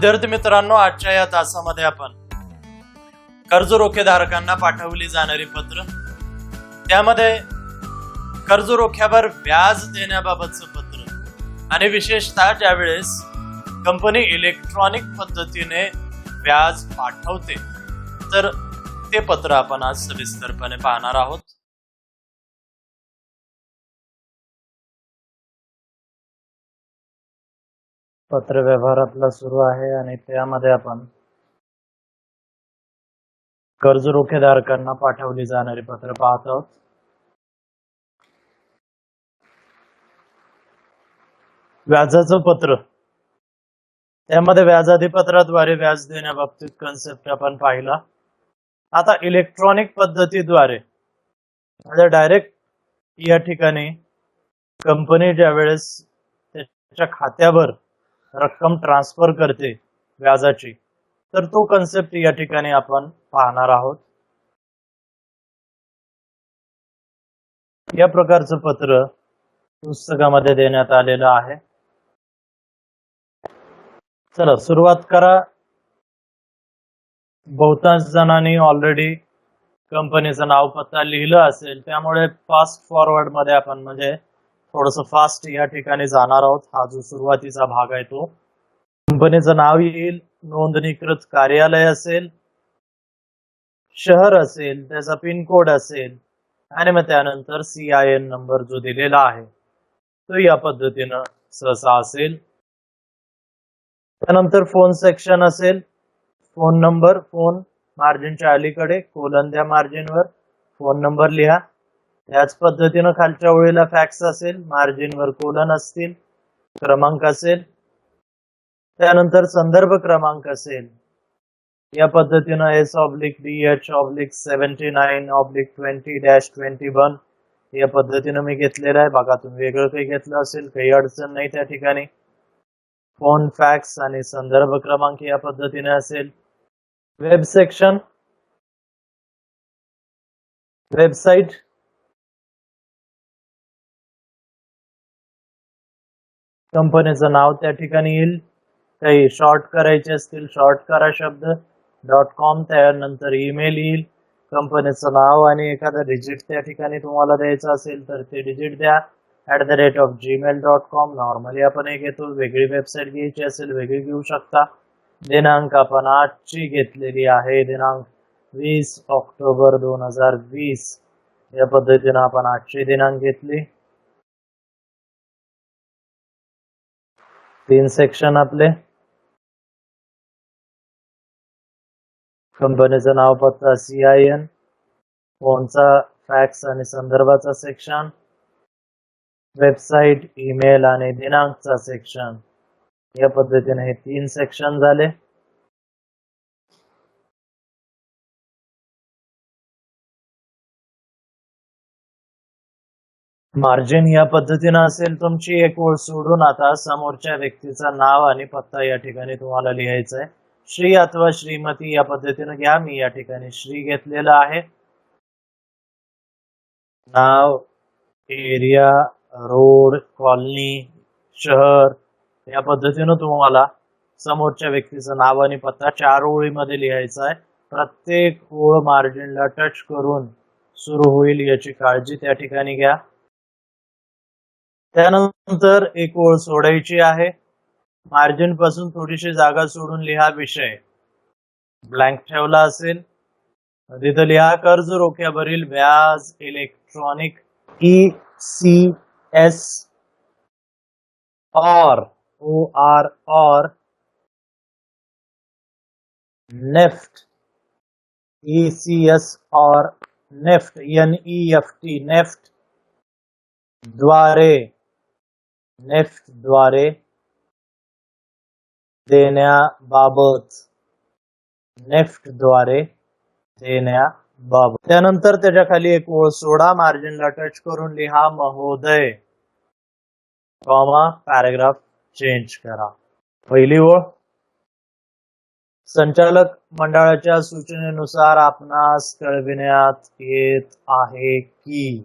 विद्यार्थी मित्रांनो आजच्या या तासामध्ये आपण कर्ज रोखेधारकांना पाठवली जाणारी पत्र. त्यामध्ये कर्ज रोख्यावर व्याज देण्याबाबतचं पत्र. आणि विशेषतः ज्यावेळेस कंपनी इलेक्ट्रॉनिक पद्धतीने व्याज पाठवते तर ते पत्र आपण आज सविस्तरपणे पाहणार आहोत. पत्र व्यवहारातला सुरू आहे आणि त्यामध्ये आपण कर्ज रोखेधारकांना पाठवली जाणारी पत्र पाहत आहोत. व्याजाचं पत्र. त्यामध्ये व्याजाधिपत्राद्वारे व्याज देण्याबाबतीत कन्सेप्ट आपण पाहिला. आता इलेक्ट्रॉनिक पद्धतीद्वारे म्हणजे डायरेक्ट या ठिकाणी कंपनी ज्या वेळेस त्याच्या खात्यावर रक्कम ट्रान्सफर करते व्याजाची. तर तो कन्सेप्ट या ठिकाणी आपण पाहणार आहोत. या प्रकारचं पत्र पुस्तकामध्ये देण्यात आलेलं आहे. चला सुरुवात करा. बहुतांश जणांनी ऑलरेडी कंपनीचं नाव पत्ता लिहिलं असेल त्यामुळे फास्ट फॉरवर्डमध्ये आपण म्हणजे थोडस फास्ट या ठिकाणी जाणार आहोत. हा जो सुरुवातीचा भाग आहे तो. कंपनीचं नाव येईल नोंदणीकृत कार्यालय असेल शहर असेल त्याचा पिन कोड असेल आणि मग त्यानंतर सी आय एन नंबर जो दिलेला आहे तो या पद्धतीनं सहसा असेल. त्यानंतर फोन सेक्शन असेल. फोन नंबर फोन मार्जिनच्या अलीकडे कोलन द्या मार्जिनवर फोन नंबर लिहा. याच पद्धतीनं खालच्या ओळीला फॅक्स असेल मार्जिनवर कोलन असतील क्रमांक असेल त्यानंतर संदर्भ क्रमांक असेल. या पद्धतीनं S oblique D H oblique seventy nine oblique twenty dash twenty one या पद्धतीनं मी घेतलेलं आहे. बघा तुम्ही वेगळं काही घेतलं असेल काही अडचण नाही त्या ठिकाणी. फोन फॅक्स आणि संदर्भ क्रमांक या पद्धतीने असेल. वेब सेक्शन वेबसाईट कंपनीचं नाव त्या ठिकाणी येईल. काही शॉर्ट करायचे असतील शॉर्ट करा शब्द. डॉट कॉम त्यानंतर ईमेल येईल. कंपनीचं नाव आणि एखादं डिजिट त्या ठिकाणी तुम्हाला द्यायचं असेल तर ते डिजिट द्या. At the rate of Gmail dot com normally आपण एक घेतो. वेगळी वेबसाईट घ्यायची असेल वेगळी घेऊ शकता. दिनांक आपण आजची घेतलेली आहे. दिनांक वीस ऑक्टोबर दोन हजार वीस. या पद्धतीनं आपण आजची दिनांक घेतली. तीन सेक्शन आपले. कंपनीचं नाव पत्ता सी आय एन फोनचा फॅक्स आणि संदर्भाचा सेक्शन वेबसाईट ईमेल आणि दिनांकचा सेक्शन या पद्धतीने हे तीन सेक्शन झाले. मार्जिन या पद्धतीनं असेल तुमची एक ओळ सोडून आता समोरच्या व्यक्तीचं नाव आणि पत्ता या ठिकाणी तुम्हाला लिहायचा आहे श्री अथवा श्रीमती या पद्धतीनं घ्या. मी या ठिकाणी श्री घेतलेलं आहे. नाव एरिया रोड कॉलनी शहर या पद्धतीनं तुम्हाला समोरच्या व्यक्तीचं नाव आणि पत्ता चार ओळीमध्ये लिहायचा आहे प्रत्येक ओळ मार्जिनला टच करून सुरू होईल याची काळजी त्या ठिकाणी घ्या. एक ओळ सोडायची आहे. मार्जिन पासून थोडीशी जागा सोडून लिहा विषय. ब्लँक तिथं लिहा, कर्ज रोख्यावरील व्याज इलेक्ट्रॉनिक ई सी एस और ओ आर और नेफ्ट ई सी एस और NEFT N E F T NEFT द्वारे. नेफ्टद्वारे देण्याबाबत. नेफ्टद्वारे देण्याबाबत. त्यानंतर त्याच्याखाली एक ओळ सोडा मार्जिनला टच करून लिहा महोदय. कॉमा पॅराग्राफ चेंज करा. पहिली ओळ. संचालक मंडळाच्या सूचनेनुसार आपणास कळविण्यात येत आहे की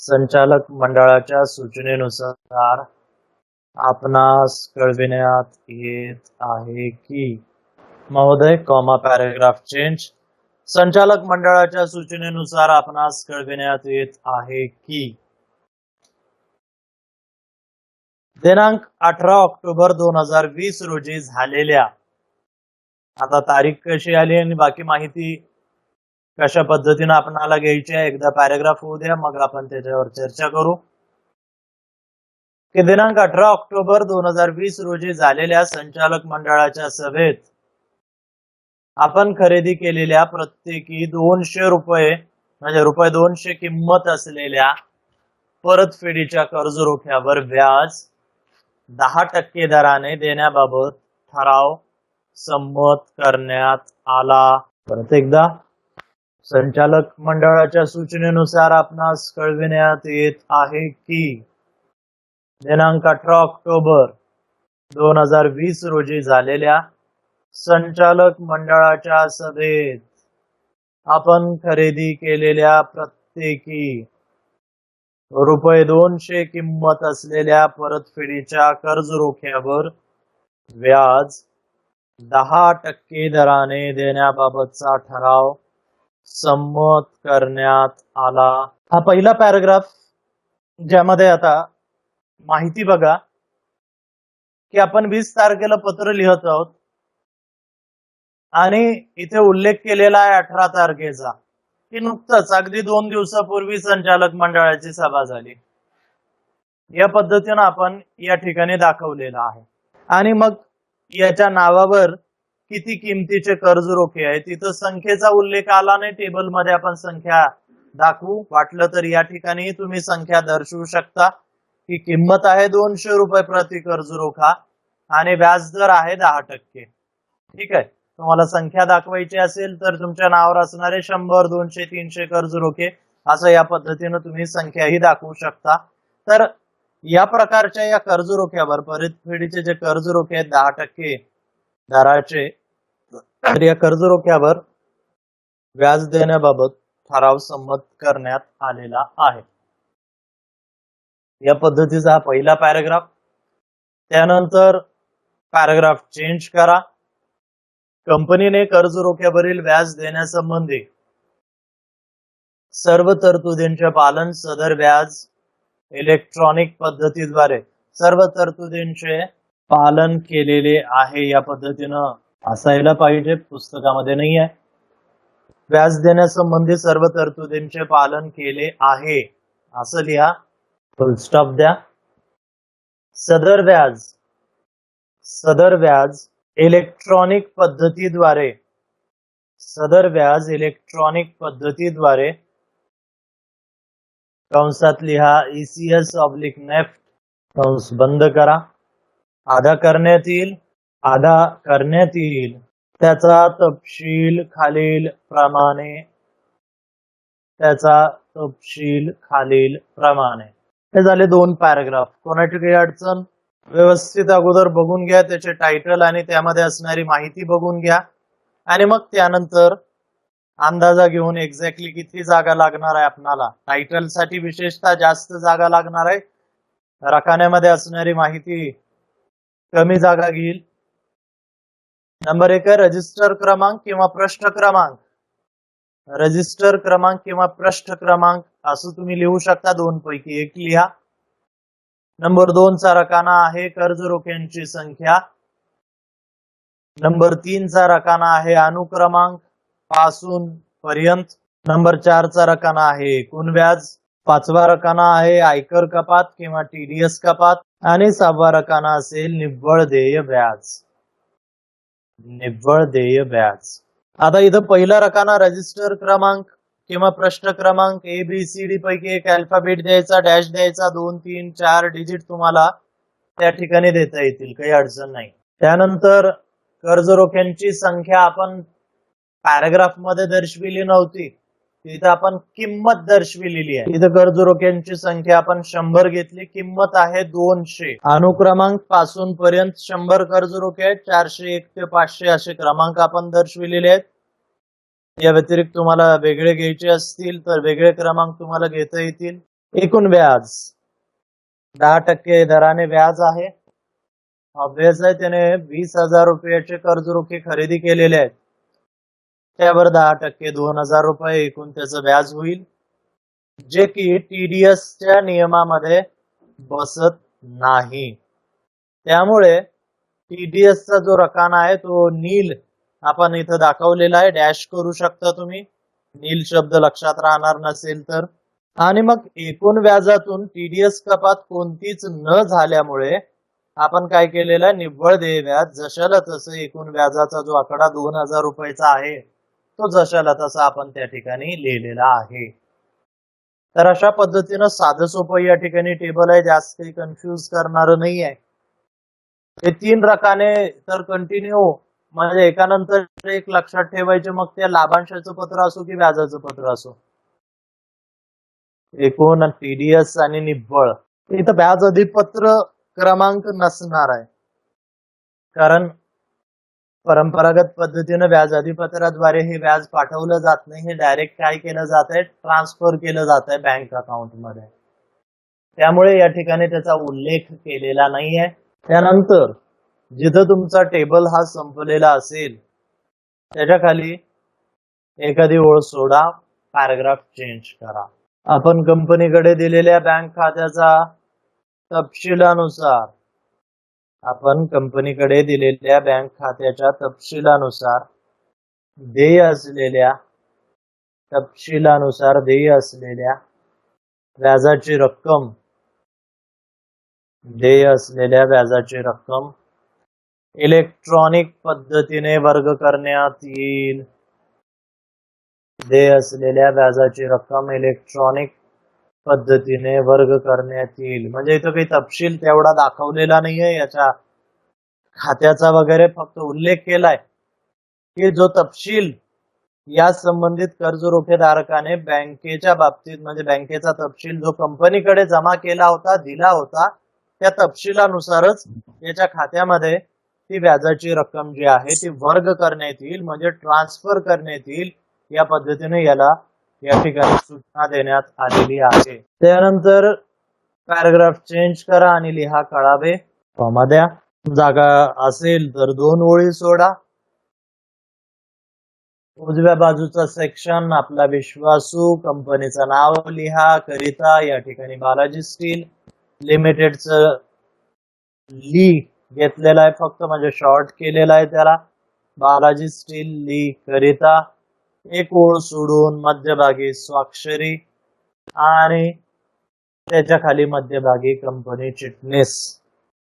संचालक मंडळाच्या सूचनेनुसार आपणास कळविण्यात येत आहे की महोदय कॉमा पॅराग्राफ चेंज संचालक मंडळाच्या सूचनेनुसार आपणास कळविण्यात येत आहे की दिनांक अठरा ऑक्टोबर दोन हजार वीस रोजी झालेल्या आता तारीख कशी आली आणि बाकी माहिती कशा पद्धतीने आपणाला घ्यायची आहे एकदा पॅराग्राफ होऊ द्या मग आपण त्याच्यावर चर्चा करू. की दिनांक अठरा ऑक्टोबर दोन हजार वीस रोजी झालेल्या संचालक मंडळाच्या सभेत आपण खरेदी केलेल्या प्रत्येकी दोनशे रुपये म्हणजे रुपये दोनशे किंमत असलेल्या परतफेडीच्या कर्ज रोख्यावर व्याज दहा टक्के दराने देण्याबाबत ठराव संमत करण्यात आला. परत एकदा. संचालक मंडळाच्या सूचनेनुसार आपणास कळविण्यात येत आहे की दिनांक अठरा ऑक्टोबर दोन हजार वीस रोजी झालेल्या संचालक मंडळाच्या सभेत आपण खरेदी केलेल्या प्रत्येकी रुपये दोनशे किंमत असलेल्या परतफेडीच्या कर्ज रोख्यावर व्याज दहा टक्के दराने देण्याबाबतचा ठराव संमत करण्यात आला. हा पहिला पॅराग्राफ ज्यामध्ये आता माहिती बघा की आपण वीस तारखेला पत्र लिहत आहोत आणि इथे उल्लेख केलेला आहे अठरा तारखेचा. की नुकतंच अगदी दोन दिवसापूर्वी संचालक मंडळाची सभा झाली. या पद्धतीनं आपण या ठिकाणी दाखवलेला आहे. आणि मग याच्या नावावर किती किमतीचे कर्ज रोखे आहे? तिथं संख्येचा उल्लेख आला नाही. टेबलमध्ये आपण संख्या दाखवू. वाटलं तर या ठिकाणी तुम्ही संख्या दर्शवू शकता. की किंमत आहे दोनशे रुपये प्रति कर्ज रोखा आणि व्याजदर आहे दहा टक्के. ठीक आहे? तुम्हाला संख्या दाखवायची असेल तर तुमच्या नावावर असणारे शंभर दोनशे तीनशे कर्ज रोखे असं या पद्धतीनं तुम्ही संख्याही दाखवू शकता. तर या प्रकारच्या या कर्ज रोख्यावर परतफेडीचे जे कर्ज रोखे आहेत दहा टक्के दराचे तर या कर्ज रोख्यावर व्याज देण्याबाबत ठराव संमत करण्यात आलेला आहे. या पद्धतीचा हा पहिला पॅराग्राफ त्यानंतर पॅराग्राफ चेंज करा. कंपनीने कर्ज रोख्यावरील व्याज देण्यासंबंधी सर्व तरतुदींचे पालन सदर व्याज इलेक्ट्रॉनिक पद्धतीद्वारे सर्व तरतुदींचे पालन केलेले आहे या पद्धतीनं. असायला पाहिजे पुस्तकामध्ये नाही आहे. व्याज देण्यासंबंधी सर्व तरतुदींचे पालन केले आहे. असं लिहा. फुल स्टॉप द्या. सदर व्याज. सदर व्याज इलेक्ट्रॉनिक पद्धतीद्वारे. सदर व्याज इलेक्ट्रॉनिक पद्धतीद्वारे. कंसात लिहा ईसीएस ऑब्लिक नेफ्ट कंस बंद करा. अदा करण्यात येईल. अदा करण्यात येईल. त्याचा तपशील खालील प्रमाणे. त्याचा तपशील खालील प्रमाणे. हे झाले दोन पॅराग्राफ कोणाची काही अडचण? व्यवस्थित अगोदर बघून घ्या त्याचे टायटल आणि त्यामध्ये असणारी माहिती बघून घ्या. आणि मग त्यानंतर अंदाजा घेऊन एक्झॅक्टली किती जागा लागणार आहे आपणाला. टायटलसाठी विशेषतः जास्त जागा लागणार आहे. रकान्यामध्ये असणारी माहिती कमी जागा घेईल. नंबर एक आहे रजिस्टर क्रमांक किंवा पृष्ठ क्रमांक. रजिस्टर क्रमांक किंवा पृष्ठ क्रमांक असं तुम्ही लिहू शकता दोन पैकी एक लिहा. नंबर दोनचा रकाना आहे कर्ज रोख्यांची संख्या. नंबर तीनचा रकाना आहे अनुक्रमांकपासून पर्यंत. नंबर चारचा रकाना आहे एकूण व्याज. पाचवा रकाना आहे आयकर कपात किंवा टीडीएस कपात. आणि सहावा रकाना असेल निव्वळ देय व्याज. निव्वळ देय व्याज. आता इथं पहिला रकाना रजिस्टर क्रमांक किंवा प्रश्न क्रमांक ए बी सी डी पैकी एक अल्फाबेट द्यायचा डॅश द्यायचा दोन तीन चार डिजिट तुम्हाला त्या ठिकाणी देता येतील काही अडचण नाही. त्यानंतर कर्ज रोख्यांची संख्या आपण पॅराग्राफमध्ये दर्शविली नव्हती. इथं आपण किंमत दर्शविलेली आहे. इथं कर्ज रोख्यांची संख्या आपण शंभर घेतली. किंमत आहे दोनशे. अनुक्रमांकपासून पर्यंत शंभर कर्ज रोखे आहेत. चारशे एक ते पाचशे असे क्रमांक आपण दर्शविलेले आहेत. या व्यतिरिक्त तुम्हाला वेगळे घ्यायचे असतील तर वेगळे क्रमांक तुम्हाला घेता येतील. एकूण व्याज. दहा टक्के दराने व्याज आहे. ऑब्विस आहे त्याने वीस हजार रुपयाचे कर्ज रोखे खरेदी केलेले आहेत. त्यावर दहा टक्के दोन हजार रुपये एकूण त्याचं व्याज होईल. जे की टीडीएस च्या नियमामध्ये बसत नाही. त्यामुळे टीडीएस चा जो रकाना आहे तो नील आपण इथं दाखवलेला आहे. डॅश करू शकता तुम्ही. नील शब्द लक्षात राहणार नसेल तर. आणि मग एकूण व्याजातून टीडीएस कपात कोणतीच न झाल्यामुळे आपण काय केलेलं आहे? निव्वळ देय व्याज जशाला तसं एकूण व्याजाचा जो आकडा दोन हजार रुपयाचा आहे तो जशाला तसा आपण त्या ठिकाणी लिहिलेला आहे. तर अशा पद्धतीनं साधं सोपं या ठिकाणी टेबल आहे जास्त काही कन्फ्युज करणार नाही आहे हे तीन रकाने तर कंटिन्यू म्हणजे एकानंतर एक लक्षात ठेवायचे मग ते लाभांशाचं पत्र असो की व्याजाचं पत्र असो. एकूण टीडीएस आणि निव्वळ. इथं व्याज अधिपत्र क्रमांक नसणार आहे. कारण परंपरागत पद्धतीनं व्याज अधिपत्राद्वारे हे व्याज पाठवलं जात नाही. हे डायरेक्ट काय केलं जात आहे? ट्रान्सफर केलं जात आहे बँक अकाउंटमध्ये त्यामुळे या ठिकाणी त्याचा उल्लेख केलेला नाहीये. त्यानंतर जिथं तुमचा टेबल हा संपलेला असेल त्याच्याखाली एखादी ओळ सोडा पॅराग्राफ चेंज करा. आपण कंपनीकडे दिलेल्या बँक खात्याचा तपशिलानुसार आपण कंपनीकडे दिलेल्या बँक खात्याच्या तपशिलानुसार देय असलेल्या तपशिलानुसार देय असलेल्या व्याजाची रक्कम देय असलेल्या व्याजाची रक्कम इलेक्ट्रॉनिक पद्धतीने वर्ग करण्यात येईल. देय असलेल्या व्याजाची रक्कम इलेक्ट्रॉनिक पद्धतीने वर्ग करण्यात येईल म्हणजे इथं काही तपशील तेवढा दाखवलेला नाहीये. याच्या खात्याचा वगैरे फक्त उल्लेख केलाय. की जो तपशील या संबंधित कर्ज रोखेधारकाने बँकेच्या बाबतीत म्हणजे बँकेचा तपशील जो कंपनीकडे जमा केला होता दिला होता त्या तपशिलानुसारच याच्या खात्यामध्ये ती व्याजाची रक्कम जी आहे ती वर्ग करण्यात येईल. म्हणजे ट्रान्सफर करण्यात येईल. या पद्धतीने याला या ठिकाणी सूचना देण्यात आलेली आहे. त्यानंतर पॅराग्राफ चेंज करा आणि लिहा कळावे कॉमा द्या. जागा असेल तर दोन ओळी सोडा. उजव्या बाजूचा सेक्शन आपला विश्वासू कंपनीचं नाव लिहा. करिता या ठिकाणी बालाजी स्टील लिमिटेडच ली घेतलेला आहे. फक्त म्हणजे शॉर्ट केलेला आहे त्याला. बालाजी स्टील ली करिता. एक ओळ सोडून मध्यभागी स्वाक्षरी आणि त्याच्याखाली मध्यभागी कंपनी चिटणीस.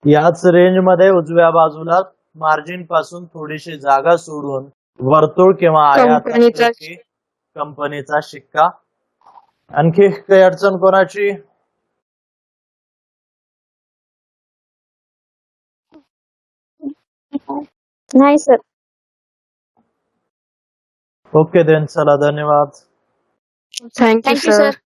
याच रेंजमध्ये उजव्या बाजूला मार्जिनपासून थोडीशी जागा सोडून वर्तुळ किंवा आयताकृती कंपनीचा शिक्का. आणखी काही अडचण कोणाची? नाही सर ओके देन चला धन्यवाद। Thank you sir